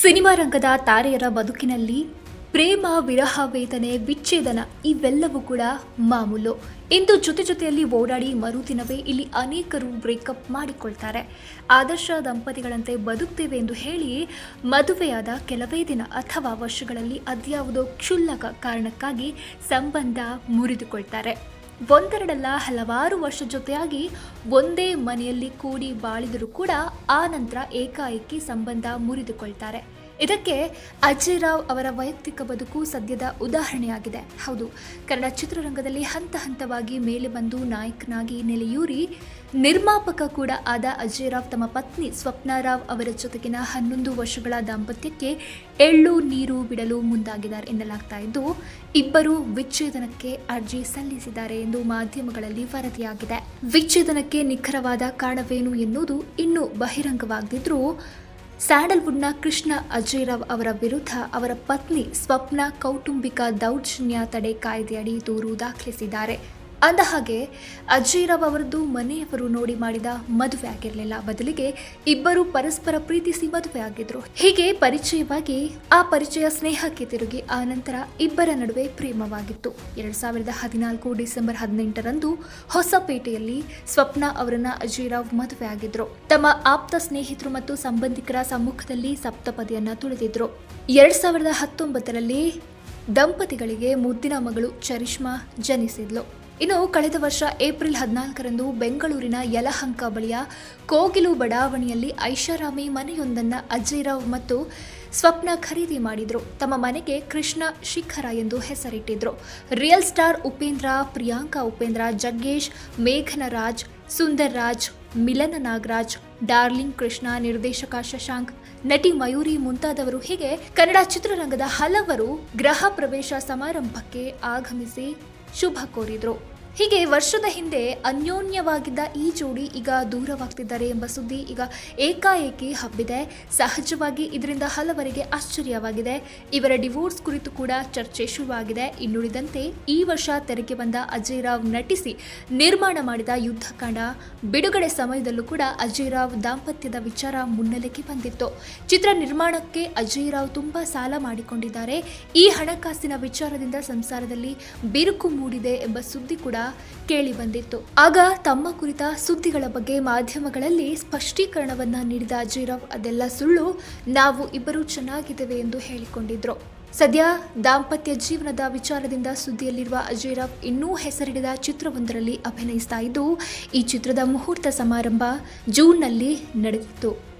Cinema ರಂಗದ ತಾರೆಯರ ಬದುಕಿನಲ್ಲಿ ಪ್ರೇಮ, ವಿರಹ, ವೇದನೆ, ವಿಚ್ಛೇದನ ಇವೆಲ್ಲವೂ ಕೂಡ ಮಾಮೂಲು. ಇಂದು ಜೊತೆ ಜೊತೆಯಲ್ಲಿ ಓಡಾಡಿ ಮರುದಿನವೇ ಇಲ್ಲಿ ಅನೇಕರು ಬ್ರೇಕಪ್ ಮಾಡಿಕೊಳ್ತಾರೆ. ಆದರ್ಶ ದಂಪತಿಗಳಂತೆ ಬದುಕ್ತೇವೆ ಎಂದು ಹೇಳಿ ಮದುವೆಯಾದ ಕೆಲವೇ ದಿನ ಅಥವಾ ವರ್ಷಗಳಲ್ಲಿ ಅದ್ಯಾವುದೋ ಕ್ಷುಲ್ಲಕ ಕಾರಣಕ್ಕಾಗಿ ಸಂಬಂಧ ಮುರಿದುಕೊಳ್ತಾರೆ. ಒಂದೆರಡಲ್ಲ ಹಲವಾರು ವರ್ಷ ಜೊತೆಯಾಗಿ ಒಂದೇ ಮನೆಯಲ್ಲಿ ಕೂಡಿ ಬಾಳಿದರೂ ಕೂಡ ಆ ನಂತರ ಏಕಾಏಕಿ ಸಂಬಂಧ ಮುರಿದುಕೊಳ್ತಾರೆ. ಇದಕ್ಕೆ ಅಜಯ್ ರಾವ್ ಅವರ ವೈಯಕ್ತಿಕ ಬದುಕು ಸದ್ಯದ ಉದಾಹರಣೆಯಾಗಿದೆ. ಹೌದು, ಕನ್ನಡ ಚಿತ್ರರಂಗದಲ್ಲಿ ಹಂತ ಹಂತವಾಗಿ ಮೇಲೆ ಬಂದು ನಾಯಕನಾಗಿ ನೆಲೆಯೂರಿ ನಿರ್ಮಾಪಕ ಕೂಡ ಆದ ಅಜಯ್ ರಾವ್ ತಮ್ಮ ಪತ್ನಿ ಸ್ವಪ್ನ ರಾವ್ ಅವರ ಜೊತೆಗಿನ ಹನ್ನೊಂದು ವರ್ಷಗಳ ದಾಂಪತ್ಯಕ್ಕೆ ಎಳ್ಳು, ನೀರು, ಬಿಡಲು ಮುಂದಾಗಿದ್ದಾರೆ ಎನ್ನಲಾಗ್ತಾ ಇದ್ದು, ಇಬ್ಬರು ವಿಚ್ಛೇದನಕ್ಕೆ ಅರ್ಜಿ ಸಲ್ಲಿಸಿದ್ದಾರೆ ಎಂದು ಮಾಧ್ಯಮಗಳಲ್ಲಿ ವರದಿಯಾಗಿದೆ. ವಿಚ್ಛೇದನಕ್ಕೆ ನಿಖರವಾದ ಕಾರಣವೇನು ಎನ್ನುವುದು ಇನ್ನೂ ಬಹಿರಂಗವಾಗದಿದ್ರೂ ಸ್ಯಾಂಡಲ್ವುಡ್ನ ಕೃಷ್ಣ ಅಜಯ್ ರಾವ್ ಅವರ ವಿರುದ್ಧ ಅವರ ಪತ್ನಿ ಸ್ವಪ್ನ ಕೌಟುಂಬಿಕ ದೌರ್ಜನ್ಯ ತಡೆ ಕಾಯ್ದೆಯಡಿ ದೂರು ದಾಖಲಿಸಿದ್ದಾರೆ. ಅಂದಹಾಗೆ ಹಾಗೆ ರಾವ್ ಅವರದ್ದು ಮನೆಯವರು ನೋಡಿ ಮಾಡಿದ ಮದುವೆ ಆಗಿರಲಿಲ್ಲ. ಬದಲಿಗೆ ಇಬ್ಬರು ಪರಸ್ಪರ ಪ್ರೀತಿಸಿ ಮದುವೆ ಆಗಿದ್ರು. ಹೀಗೆ ಪರಿಚಯವಾಗಿ ಆ ಪರಿಚಯ ಸ್ನೇಹಕ್ಕೆ ತಿರುಗಿ ಆ ನಂತರ ಇಬ್ಬರ ನಡುವೆ ಪ್ರೇಮವಾಗಿತ್ತು. ಎರಡ್ ಸಾವಿರದ ಹದಿನಾಲ್ಕು ಡಿಸೆಂಬರ್ ಹದಿನೆಂಟರಂದು ಹೊಸಪೇಟೆಯಲ್ಲಿ ಸ್ವಪ್ನ ಅವರನ್ನ ಅಜಯ್ ರಾವ್ ಮದುವೆ ಆಗಿದ್ರು. ತಮ್ಮ ಆಪ್ತ ಸ್ನೇಹಿತರು ಮತ್ತು ಸಂಬಂಧಿಕರ ಸಮ್ಮುಖದಲ್ಲಿ ಸಪ್ತಪದಿಯನ್ನ ತುಳಿದಿದ್ರು. ಎರಡ್ ಸಾವಿರದ ಹತ್ತೊಂಬತ್ತರಲ್ಲಿ ದಂಪತಿಗಳಿಗೆ ಮುದ್ದಿನ ಮಗಳು ಚರಿಷ್ಮಾ ಜನಿಸಿದ್ಲು. ಇನ್ನು ಕಳೆದ ವರ್ಷ ಏಪ್ರಿಲ್ ಹದಿನಾಲ್ಕರಂದು ಬೆಂಗಳೂರಿನ ಯಲಹಂಕ ಬಳಿಯ ಕೋಗಿಲು ಬಡಾವಣೆಯಲ್ಲಿ ಐಷಾರಾಮಿ ಮನೆಯೊಂದನ್ನು ಅಜಯ್ ರಾವ್ ಮತ್ತು ಸ್ವಪ್ನ ಖರೀದಿ ಮಾಡಿದ್ರು. ತಮ್ಮ ಮನೆಗೆ ಕೃಷ್ಣ ಶಿಖರ ಎಂದು ಹೆಸರಿಟ್ಟಿದ್ರು. Real star Upendra, Priyanka Upendra, Jaggesh, Meghanaraj Sundar Raj Milana Nagaraj, darling Krishna, ನಿರ್ದೇಶಕ ಶಶಾಂಕ್, ನಟಿ ಮಯೂರಿ ಮುಂತಾದವರು ಹೀಗೆ ಕನ್ನಡ ಚಿತ್ರರಂಗದ ಹಲವರು ಗೃಹ ಪ್ರವೇಶ ಸಮಾರಂಭಕ್ಕೆ ಆಗಮಿಸಿ ಶುಭ ಕೋರಿದ್ರು. ಹೀಗೆ ವರ್ಷದ ಹಿಂದೆ ಅನ್ಯೋನ್ಯವಾಗಿದ್ದ ಈ ಜೋಡಿ ಈಗ ದೂರವಾಗ್ತಿದ್ದಾರೆ ಎಂಬ ಸುದ್ದಿ ಈಗ ಏಕಾಏಕಿ ಹಬ್ಬಿದೆ. ಸಹಜವಾಗಿ ಇದರಿಂದ ಹಲವರಿಗೆ ಆಶ್ಚರ್ಯವಾಗಿದೆ. ಇವರ ಡಿವೋರ್ಸ್ ಕುರಿತು ಕೂಡ ಚರ್ಚೆ ಶುರುವಾಗಿದೆ. ಇನ್ನುಳಿದಂತೆ ಈ ವರ್ಷ ತೆರೆಗೆ ಬಂದ ಅಜಯ್ ರಾವ್ ನಟಿಸಿ ನಿರ್ಮಾಣ ಮಾಡಿದ ಯುದ್ಧಕಾಂಡ ಬಿಡುಗಡೆ ಸಮಯದಲ್ಲೂ ಕೂಡ ಅಜಯ್ ರಾವ್ ದಾಂಪತ್ಯದ ವಿಚಾರ ಮುನ್ನೆಲೆಗೆ ಬಂದಿತ್ತು. ಚಿತ್ರ ನಿರ್ಮಾಣಕ್ಕೆ ಅಜಯ್ ರಾವ್ ತುಂಬಾ ಸಾಲ ಮಾಡಿಕೊಂಡಿದ್ದಾರೆ. ಈ ಹಣಕಾಸಿನ ವಿಚಾರದಿಂದ ಸಂಸಾರದಲ್ಲಿ ಬಿರುಕು ಮೂಡಿದೆ ಎಂಬ ಸುದ್ದಿ ಕೂಡ ಕೇಳಿ ಬಂದಿತ್ತು. ಆಗ ತಮ್ಮ ಕುರಿತ ಸುದ್ದಿಗಳ ಬಗ್ಗೆ ಮಾಧ್ಯಮಗಳಲ್ಲಿ ಸ್ಪಷ್ಟೀಕರಣವನ್ನ ನೀಡಿದ ಜೀರವ್ ಅದೆಲ್ಲ ಸುಳ್ಳು ನಾವು ಇಬ್ಬರು ಚೆನ್ನಾಗಿದ್ದೇವೆ ಎಂದು ಹೇಳಿಕೊಂಡಿದ್ರು. ಸದ್ಯ ದಾಂಪತ್ಯ ಜೀವನದ ವಿಚಾರದಿಂದ ಸುದ್ದಿಯಲ್ಲಿರುವ ಅಜಯ್ ರಾವ್ ಇನ್ನೂ ಹೆಸರಿಡಿದ ಚಿತ್ರವೊಂದರಲ್ಲಿ ಅಭಿನಯಿಸ್ತಾ ಇದ್ದು, ಈ ಚಿತ್ರದ ಮುಹೂರ್ತ ಸಮಾರಂಭ ಜೂನ್ನಲ್ಲಿ ನಡೆದಿತ್ತು.